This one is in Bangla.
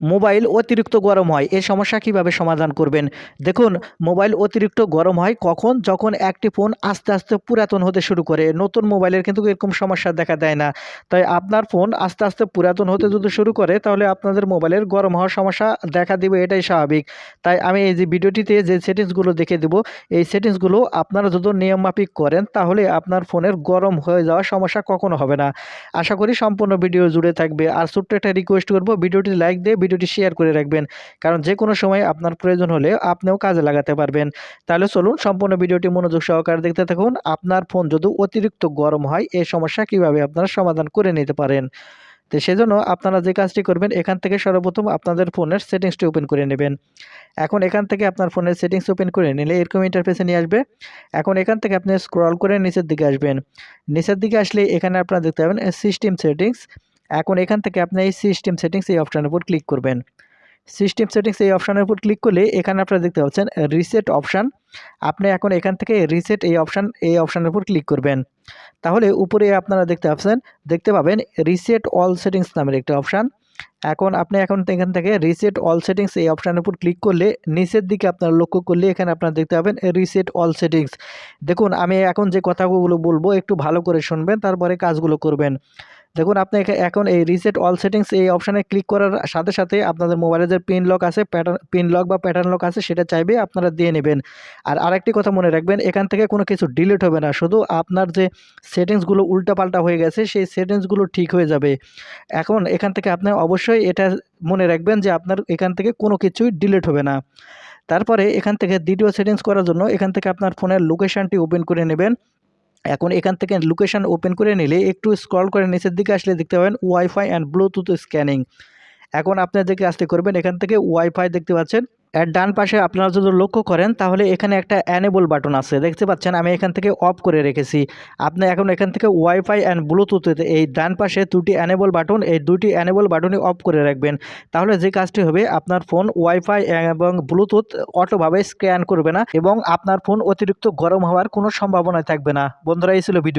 মোবাইল অতিরিক্ত গরম হয়। এই সমস্যা কীভাবে সমাধান করবেন? দেখুন, মোবাইল অতিরিক্ত গরম হয় কখন? যখন একটি ফোন আস্তে আস্তে পুরাতন হতে শুরু করে। নতুন মোবাইলের কিন্তু এরকম সমস্যা দেখা দেয় না। তাই আপনার ফোন আস্তে আস্তে পুরাতন হতে যদি শুরু করে, তাহলে আপনাদের মোবাইলের গরম হওয়ার সমস্যা দেখা দিবে। এটাই স্বাভাবিক। তাই আমি এই যে ভিডিওটিতে যে সেটিংসগুলো দেখে দেবো, এই সেটিংসগুলো আপনারা যদি নিয়মমাফিক করেন, তাহলে আপনার ফোনের গরম হয়ে যাওয়ার সমস্যা কখনো হবে না। আশা করি সম্পূর্ণ ভিডিও জুড়ে থাকবে। আর ছোট্ট একটা রিকোয়েস্ট করব, ভিডিওটি লাইক দিয়ে ভিডিওটি শেয়ার করে রাখবেন। কারণ যে কোনো সময় আপনার প্রয়োজন হলে আপনিও কাজে লাগাতে পারবেন। তাহলে চলুন সম্পূর্ণ ভিডিওটি মনোযোগ সহকারে দেখতে থাকুন। আপনার ফোন যদি অতিরিক্ত গরম হয়, এই সমস্যা কীভাবে আপনারা সমাধান করে নিতে পারেন? তো সেজন্য আপনারা যে কাজটি করবেন, এখান থেকে সর্বপ্রথম আপনাদের ফোনের সেটিংসটি ওপেন করে নেবেন। এখন এখান থেকে আপনার ফোনের সেটিংস ওপেন করে নিলে এরকম ইন্টারফেসে নিয়ে আসবে। এখন এখান থেকে আপনি স্ক্রল করে নিচের দিকে আসবেন। নিচের দিকে আসলে এখানে আপনারা দেখতে পাবেন সিস্টেম সেটিংস এখন এখান থেকে আপনি এই সিস্টেম সেটিংস এই অপশানের উপর ক্লিক করবেন। সিস্টেম সেটিংস এই অপশানের উপর ক্লিক করলে এখানে আপনারা দেখতে পাচ্ছেন রিসেট অপশান আপনি এখন এখান থেকে রিসেট এই অপশান এই অপশানের উপর ক্লিক করবেন। তাহলে উপরে আপনারা দেখতে পাচ্ছেন, দেখতে পাবেন রিসেট অল সেটিংস নামের একটা অপশান এখন আপনি এখন এখান থেকে রিসেট অল সেটিংস এই অপশানের উপর ক্লিক করলে নিচের দিকে আপনারা লক্ষ্য করলে এখানে আপনারা দেখতে পাবেন রিসেট অল সেটিংস দেখুন, আমি এখন যে কথাগুলো বলব একটু ভালো করে শুনবেন, তারপরে কাজগুলো করবেন। দেখুন, আপনি এখন এই রিসেট অল সেটিংস এই অপশানে ক্লিক করার সাথে সাথে আপনাদের মোবাইলে যে পিন লক আছে প্যাটার্ন পিন লক বা প্যাটার্ন লক আছে, সেটা চাইবে আপনারা দিয়ে নেবেন। আর আরেকটি কথা মনে রাখবেন, এখান থেকে কোনো কিছু ডিলিট হবে না, শুধু আপনার যে সেটিংসগুলো উল্টাপাল্টা হয়ে গেছে, সেই সেটিংসগুলো ঠিক হয়ে যাবে। এখন এখান থেকে আপনি অবশ্যই এটা মনে রাখবেন যে আপনার এখান থেকে কোনো কিছুই ডিলিট হবে না। তারপরে এখান থেকে দ্বিতীয় সেটিংস করার জন্য এখান থেকে আপনার ফোনের লোকেশানটি ওপেন করে নেবেন। এখন এখান থেকে লোকেশান ওপেন করে নিলে একটু স্ক্রল করে নিচের দিকে আসলে দেখতে পাবেন ওয়াইফাই অ্যান্ড ব্লুটুথ স্ক্যানিং এখন আপনাদেরকে আসতে করবেন, এখান থেকে ওয়াইফাই দেখতে পাচ্ছেন। এর ডান পাশে আপনারা যদি লক্ষ্য করেন, তাহলে এখানে একটা অ্যানেবল বাটন আছে। দেখতে পাচ্ছেন, আমি এখান থেকে অফ করে রেখেছি। আপনি এখন এখান থেকে ওয়াইফাই অ্যান্ড ব্লুটুথ এই ডান পাশে দুটি অ্যানেবল বাটন এই দুটি অ্যানেবল বাটনই অফ করে রাখবেন। তাহলে যে কাজটি হবে, আপনার ফোন ওয়াইফাই এবং ব্লুটুথ অটোভাবে স্ক্যান করবে না এবং আপনার ফোন অতিরিক্ত গরম হওয়ার কোনো সম্ভাবনা থাকবে না। বন্ধুরা, এই ছিল ভিডিও